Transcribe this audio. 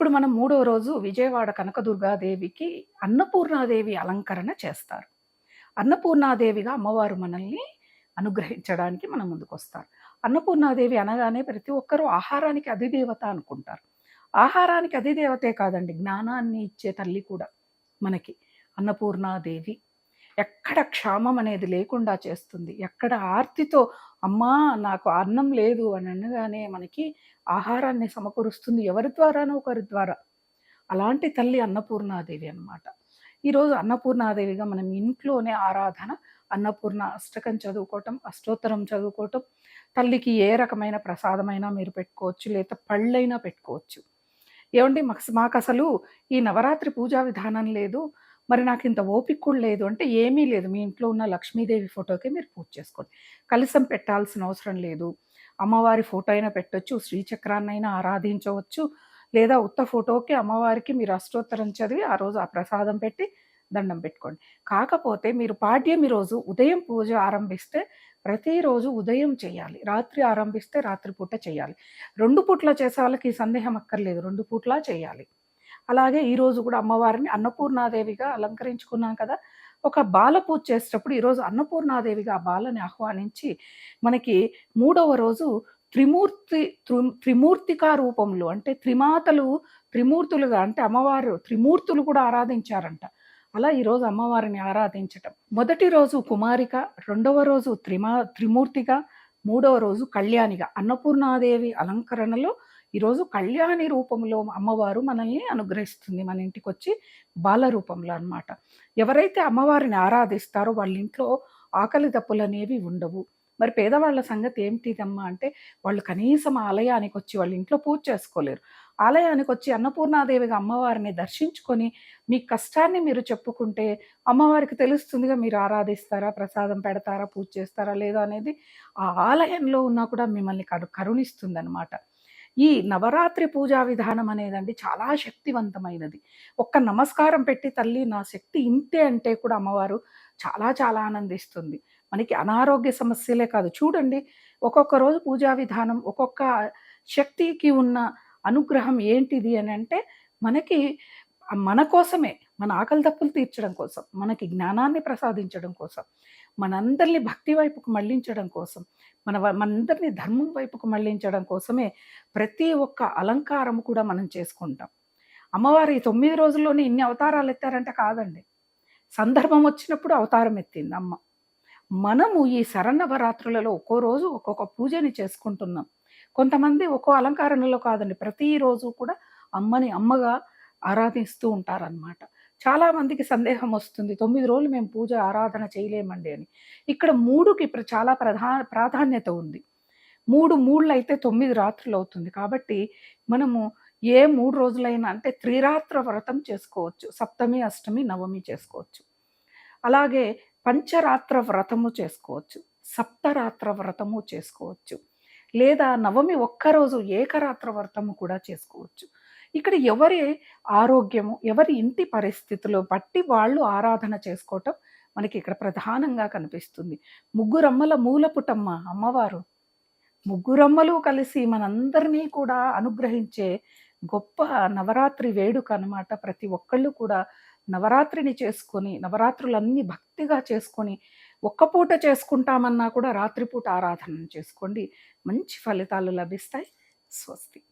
ఇప్పుడు మనం మూడో రోజు విజయవాడ కనకదుర్గాదేవికి అన్నపూర్ణాదేవి అలంకరణ చేస్తారు. అన్నపూర్ణాదేవిగా అమ్మవారు మనల్ని అనుగ్రహించడానికి మనం ముందుకొస్తారు అన్నపూర్ణాదేవి అనగానే ప్రతి ఒక్కరూ ఆహారానికి అధిదేవత అనుకుంటారు. ఆహారానికి అధిదేవతే కాదండి జ్ఞానాన్ని ఇచ్చే తల్లి కూడా మనకి అన్నపూర్ణాదేవి. ఎక్కడ క్షామం అనేది లేకుండా చేస్తుంది. ఎక్కడ ఆర్తితో అమ్మా నాకు అన్నం లేదు అని అనగానే మనకి ఆహారాన్ని సమకూరుస్తుంది ఎవరి ద్వారానో ఒకరి ద్వారా. అలాంటి తల్లి అన్నపూర్ణాదేవి అనమాట ఈరోజు అన్నపూర్ణాదేవిగా మనం ఇంట్లోనే ఆరాధన అన్నపూర్ణ అష్టకం చదువుకోవటం అష్టోత్తరం చదువుకోవటం తల్లికి ఏ రకమైన ప్రసాదమైనా మీరు పెట్టుకోవచ్చు లేదా పళ్ళైనా పెట్టుకోవచ్చు. ఏమండి మాకు మాకు అసలు ఈ నవరాత్రి పూజా విధానం లేదు. మరి నాకు ఇంత ఓపిక కూడా లేదు అంటే ఏమీ లేదు. మీ ఇంట్లో ఉన్న లక్ష్మీదేవి ఫోటోకి మీరు పూజ చేసుకోండి. కలిసం పెట్టాల్సిన అవసరం లేదు. అమ్మవారి ఫోటో అయినా పెట్టొచ్చు శ్రీచక్రాన్నైనా ఆరాధించవచ్చు. లేదా ఉత్త ఫోటోకి అమ్మవారికి మీరు అష్టోత్తరం చదివి ఆ రోజు ఆ ప్రసాదం పెట్టి దండం పెట్టుకోండి. కాకపోతే మీరు పాడ్యం ఈరోజు ఉదయం పూజ ఆరంభిస్తే ప్రతిరోజు ఉదయం చేయాలి. రాత్రి ఆరంభిస్తే రాత్రి పూట చేయాలి. రెండు పూట్ల చేసే వాళ్ళకి సందేహం అక్కర్లేదు. రెండు పూట్ల చేయాలి. అలాగే ఈరోజు కూడా అమ్మవారిని అన్నపూర్ణాదేవిగా అలంకరించుకున్నాం కదా. ఒక బాల పూజ చేసేటప్పుడు ఈరోజు అన్నపూర్ణాదేవిగా ఆ బాలని ఆహ్వానించి మనకి మూడవ రోజు త్రిమూర్తి త్రిమూర్తికా రూపంలో అంటే త్రిమాతలు త్రిమూర్తులుగా అంటే అమ్మవారు త్రిమూర్తులు కూడా ఆరాధించారంట. అలా ఈరోజు అమ్మవారిని ఆరాధించటం. మొదటి రోజు కుమారిక రెండవ రోజు త్రిమా త్రిమూర్తిగా మూడవ రోజు కళ్యాణిగా అన్నపూర్ణాదేవి అలంకరణలో ఈరోజు కళ్యాణి రూపంలో అమ్మవారు మనల్ని అనుగ్రహిస్తుంది మన ఇంటికి వచ్చి బాల రూపంలో అనమాట ఎవరైతే అమ్మవారిని ఆరాధిస్తారో వాళ్ళ ఇంట్లో ఆకలి దప్పులు అనేవి ఉండవు. మరి పేదవాళ్ళ సంగతి ఏమిటిదమ్మా అంటే వాళ్ళు కనీసం ఆలయానికి వచ్చి వాళ్ళ ఇంట్లో పూజ చేసుకోలేరు. ఆలయానికి వచ్చి అన్నపూర్ణాదేవిగా అమ్మవారిని దర్శించుకొని మీ కష్టాన్ని మీరు చెప్పుకుంటే అమ్మవారికి తెలుస్తుందిగా మీరు ఆరాధిస్తారా ప్రసాదం పెడతారా పూజ చేస్తారా లేదా అనేది ఆ ఆలయంలో ఉన్నా కూడా మిమ్మల్ని కరు కరుణిస్తుంది అనమాట ఈ నవరాత్రి పూజా విధానం అనేదండి చాలా శక్తివంతమైనది. ఒక్క నమస్కారం పెట్టి తల్లి నా శక్తి ఇంతే అంటే కూడా అమ్మవారు చాలా చాలా ఆనందిస్తుంది. మనకి అనారోగ్య సమస్యలే కాదు. చూడండి ఒక్కొక్క రోజు పూజా విధానం ఒక్కొక్క శక్తికి ఉన్న అనుగ్రహం ఏంటిది అని అంటే మనకి మన కోసమే మన ఆకలి తప్పులు తీర్చడం కోసం మనకి జ్ఞానాన్ని ప్రసాదించడం కోసం మనందరినీ భక్తి వైపుకు మళ్ళించడం కోసం మన మనందరినీ ధర్మం వైపుకు మళ్ళించడం కోసమే ప్రతి ఒక్క అలంకారం కూడా మనం చేసుకుంటాం. అమ్మవారి తొమ్మిది రోజుల్లోనే ఇన్ని అవతారాలు ఎత్తారంటే కాదండి. సందర్భం వచ్చినప్పుడు అవతారం ఎత్తింది అమ్మ. మనము ఈ శరణవరాత్రులలో ఒక్కో రోజు ఒక్కొక్క పూజని చేసుకుంటున్నాం. కొంతమంది ఒక్కో అలంకారణలో కాదండి ప్రతిరోజు కూడా అమ్మని అమ్మగా ఆరాధిస్తూ ఉంటారనమాట చాలామందికి సందేహం వస్తుంది. తొమ్మిది రోజులు మేము పూజ ఆరాధన చేయలేమండి అని. ఇక్కడ మూడుకి చాలా ప్రధా ప్రాధాన్యత ఉంది. మూడు మూడులు అయితే తొమ్మిది రాత్రులు అవుతుంది. కాబట్టి మనము ఏ మూడు రోజులైనా అంటే త్రిరాత్ర వ్రతం చేసుకోవచ్చు. సప్తమి అష్టమి నవమి చేసుకోవచ్చు. అలాగే పంచరాత్ర వ్రతము చేసుకోవచ్చు. సప్తరాత్ర వ్రతము చేసుకోవచ్చు. లేదా నవమి ఒక్కరోజు ఏకరాత్ర వ్రతము కూడా చేసుకోవచ్చు. ఇక్కడ ఎవరి ఆరోగ్యము ఎవరి ఇంటి పరిస్థితులు బట్టి వాళ్ళు ఆరాధన చేసుకోవటం మనకి ఇక్కడ ప్రధానంగా కనిపిస్తుంది. ముగ్గురమ్మల మూలపుటమ్మ అమ్మవారు. ముగ్గురమ్మలు కలిసి మనందరినీ కూడా అనుగ్రహించే గొప్ప నవరాత్రి వేడుక అనమాట ప్రతి ఒక్కళ్ళు కూడా నవరాత్రిని చేసుకొని నవరాత్రులన్నీ భక్తిగా చేసుకొని ఒక్క పూట చేసుకుంటామన్నా కూడా రాత్రిపూట ఆరాధన చేసుకోండి. మంచి ఫలితాలు లభిస్తాయి. స్వస్తి.